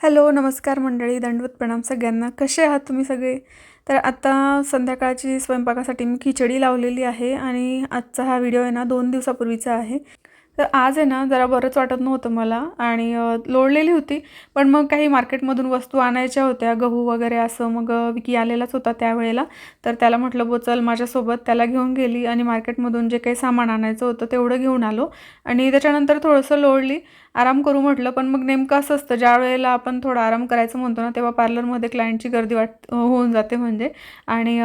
Hello नमस्कार मंडळी दंडवत प्रणाम सगळ्यांना. कसे आहात तुम्ही सगळे? तर आता संध्याकाळची स्वयंपाकासाठी मी खिचडी लावलेली आहे आणि आजचा हा व्हिडिओ आहे ना दोन दिवसापूर्वीचा आहे. तर आज आहे ना जरा बरंच वाटत नव्हतं मला आणि लोळलेली होती पण मग काही मार्केटमधून वस्तू आणायच्या होत्या गहू वगैरे असं मग विकी आलेलाच होता त्यावेळेला. तर त्याला म्हटलं बो चल माझ्यासोबत. त्याला घेऊन गेली आणि मार्केटमधून जे काही सामान आणायचं होतं तेवढं घेऊन आलो आणि त्याच्यानंतर थोडंसं लोळली. आराम करू म्हटलं पण मग नेमकं असं असतं ज्या वेळेला आपण थोडा आराम करायचं म्हणतो ना तेव्हा पार्लरमध्ये क्लायंटची गर्दी वाट होऊन जाते म्हणजे. आणि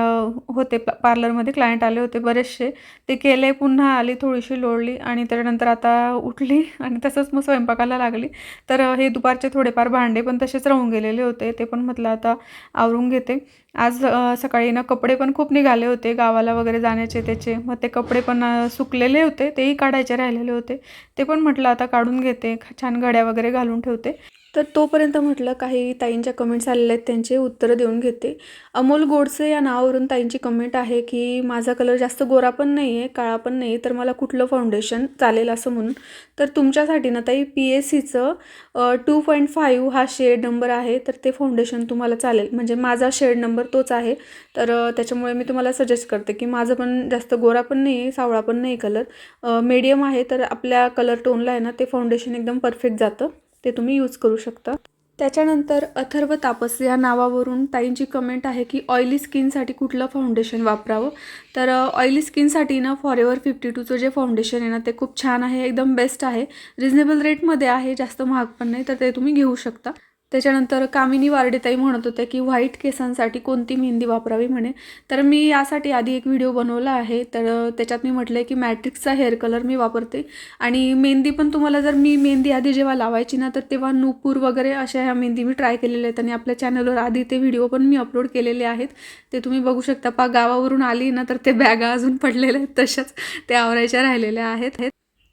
होते पार्लरमध्ये क्लायंट आले होते बरेचसे. ते केले पुन्हा आली थोडीशी लोळली आणि त्याच्यानंतर आता उठली आणि तसंच मग स्वयंपाकाला लागली. तर हे दुपारचे थोडेफार भांडे पण तसेच राहून गेलेले होते. ते पण म्हटलं आता आवरून घेते. आज सकाळी ना कपडे पण खूप निघाले होते गावाला वगैरे जाण्याचे त्याचे. मग ते कपडे पण सुकलेले होते तेही काढायचे राहिलेले होते. ते पण म्हटलं आता काढून घेते. छान घड्या वगैरे घालून ठेवते. तर तोपर्यंत म्हटलं काही ताईंच्या कमेंट्स आलेल्या आहेत त्यांचे उत्तरं देऊन घेते. अमोल गोडसे या नावावरून ताईंची कमेंट आहे की माझा कलर जास्त गोरा पण नाही आहे काळा पण नाही तर मला कुठलं फाउंडेशन चालेल असं म्हणून. तर तुमच्यासाठी ना ताई पी एस सीचं टू पॉईंट फाईव्ह हा शेड नंबर आहे तर ते फाउंडेशन तुम्हाला चालेल. म्हणजे माझा शेड नंबर तोच आहे. तर त्याच्यामुळे मी तुम्हाला सजेस्ट करते की माझं पण जास्त गोरा पण नाही आहे सावळा पण नाही कलर मीडियम आहे तर आपल्या कलर टोनला आहे ना ते फाउंडेशन एकदम परफेक्ट जातं. ते तुम्ही यूज करू शकता. त्याच्यानंतर अथर्व तापस या नावावरून ताईंची कमेंट आहे की ऑइली स्किनसाठी कुठलं फाउंडेशन वापरावं? तर ऑइली स्किनसाठी ना फॉरेवर फिफ्टी टूचं जे फाउंडेशन आहे ना ते खूप छान आहे एकदम बेस्ट आहे. रिझनेबल रेटमध्ये आहे जास्त महाग पण नाही तर ते तुम्ही घेऊ शकता. त्याच्यानंतर कामिनी वारडेताई म्हणत होत्या की व्हाईट केसांसाठी कोणती मेहंदी वापरावी? म्हणे. तर मी यासाठी आधी एक व्हिडिओ बनवला आहे. तर त्याच्यात मी म्हटलं आहे की मॅट्रिक्सचा हेअर कलर मी वापरते आणि मेहंदी पण तुम्हाला जर मी मेहंदी आधी जेव्हा लावायची ना तर तेव्हा नूपूर वगैरे अशा ह्या मेहंदी मी ट्राय केलेल्या आहेत आणि आपल्या चॅनलवर आधी ते व्हिडिओ पण मी अपलोड केलेले आहेत. ते तुम्ही बघू शकता. पा गावावरून आली ना तर ते बॅगा अजून पडलेल्या आहेत तशाच. ते आवरायच्या राहिलेल्या आहेत.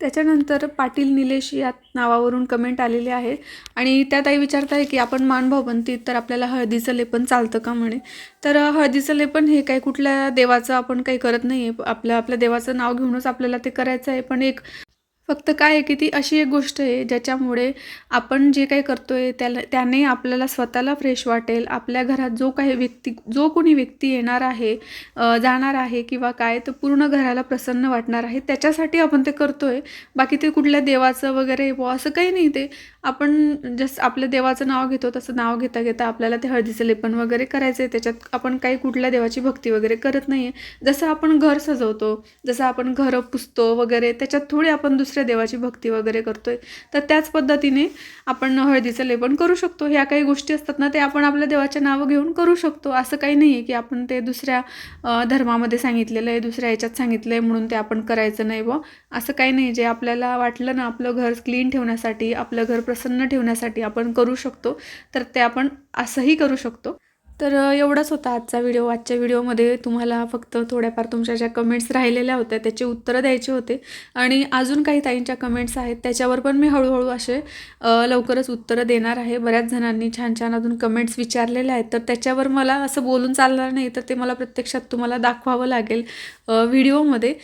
त्याच्यानंतर पाटील निलेश या नावावरून कमेंट आलेले आहे आणि त्या ताई विचारत आहे की आपण मानभाव बनतीत तर आपल्याला हळदीचं लेपन चालतं का? म्हणे. तर हळदीचं लेपन हे काही कुठल्या देवाचं आपण काही करत नाही आहे आपल्या आपल्या देवाचं नाव घेऊनच आपल्याला ते करायचं आहे. पण एक फक्त काय आहे की ती अशी एक गोष्ट आहे ज्याच्यामुळे आपण जे काही करतो आहे त्याला त्याने आपल्याला स्वतःला फ्रेश वाटेल. आपल्या घरात जो काही व्यक्ती जो कोणी व्यक्ती येणार आहे जाणार आहे किंवा काय तर पूर्ण घराला प्रसन्न वाटणार आहे. त्याच्यासाठी आपण ते करतो आहे बाकी ते कुठल्या देवाचं वगैरे व असं काही नाही ते. आपण जसं आपल्या देवाचं नाव घेतो तसं नाव घेता घेता आपल्याला ते हळदीचं लेपन वगैरे करायचं आहे त्याच्यात आपण काही कुठल्या देवाची भक्ती वगैरे करत नाही आहे जसं आपण घर सजवतो जसं आपण घरं पुसतो वगैरे त्याच्यात थोडी आपण दुसऱ्या देवाची भक्ती वगैरे करतोय तर त्याच पद्धतीने आपण हळदीचं लेपन करू शकतो. ह्या काही गोष्टी असतात ना ते आपण आपल्या देवाच्या नावं घेऊन करू शकतो. असं काही नाही आहे की आपण ते दुसऱ्या धर्मामध्ये सांगितलेलं आहे दुसऱ्या ह्याच्यात सांगितलं आहे म्हणून ते आपण करायचं नाही व असं काही नाही जे आपल्याला वाटलं ना आपलं घर क्लीन ठेवण्यासाठी आपलं घर प्रसन्न ठेवण्यासाठी आपण करू शकतो तर ते आपण असंही करू शकतो. तर एवढाच होता आजचा व्हिडिओ. आजच्या व्हिडिओमध्ये तुम्हाला फक्त थोड्याफार तुमच्या ज्या कमेंट्स राहिलेल्या होत्या त्याचे उत्तरं द्यायचे होते. आणि अजून काही ताईंच्या कमेंट्स आहेत त्याच्यावर पण मी हळूहळू असे लवकरच उत्तरं देणार आहे. बऱ्याच जणांनी छान छान अजून कमेंट्स विचारलेल्या आहेत. तर त्याच्यावर मला असं बोलून चालणार नाही तर ते मला प्रत्यक्षात तुम्हाला दाखवावं लागेल व्हिडिओमध्ये.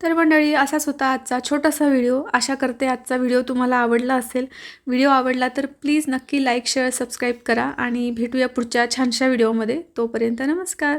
तर मंडळी असाच होता आजचा छोटासा व्हिडिओ. आशा करते आजचा व्हिडिओ तुम्हाला आवडला असेल. व्हिडिओ आवडला तर प्लीज नक्की लाईक शेअर सबस्क्राईब करा आणि भेटूया पुढच्या छानशा व्हिडिओमध्ये. तोपर्यंत नमस्कार.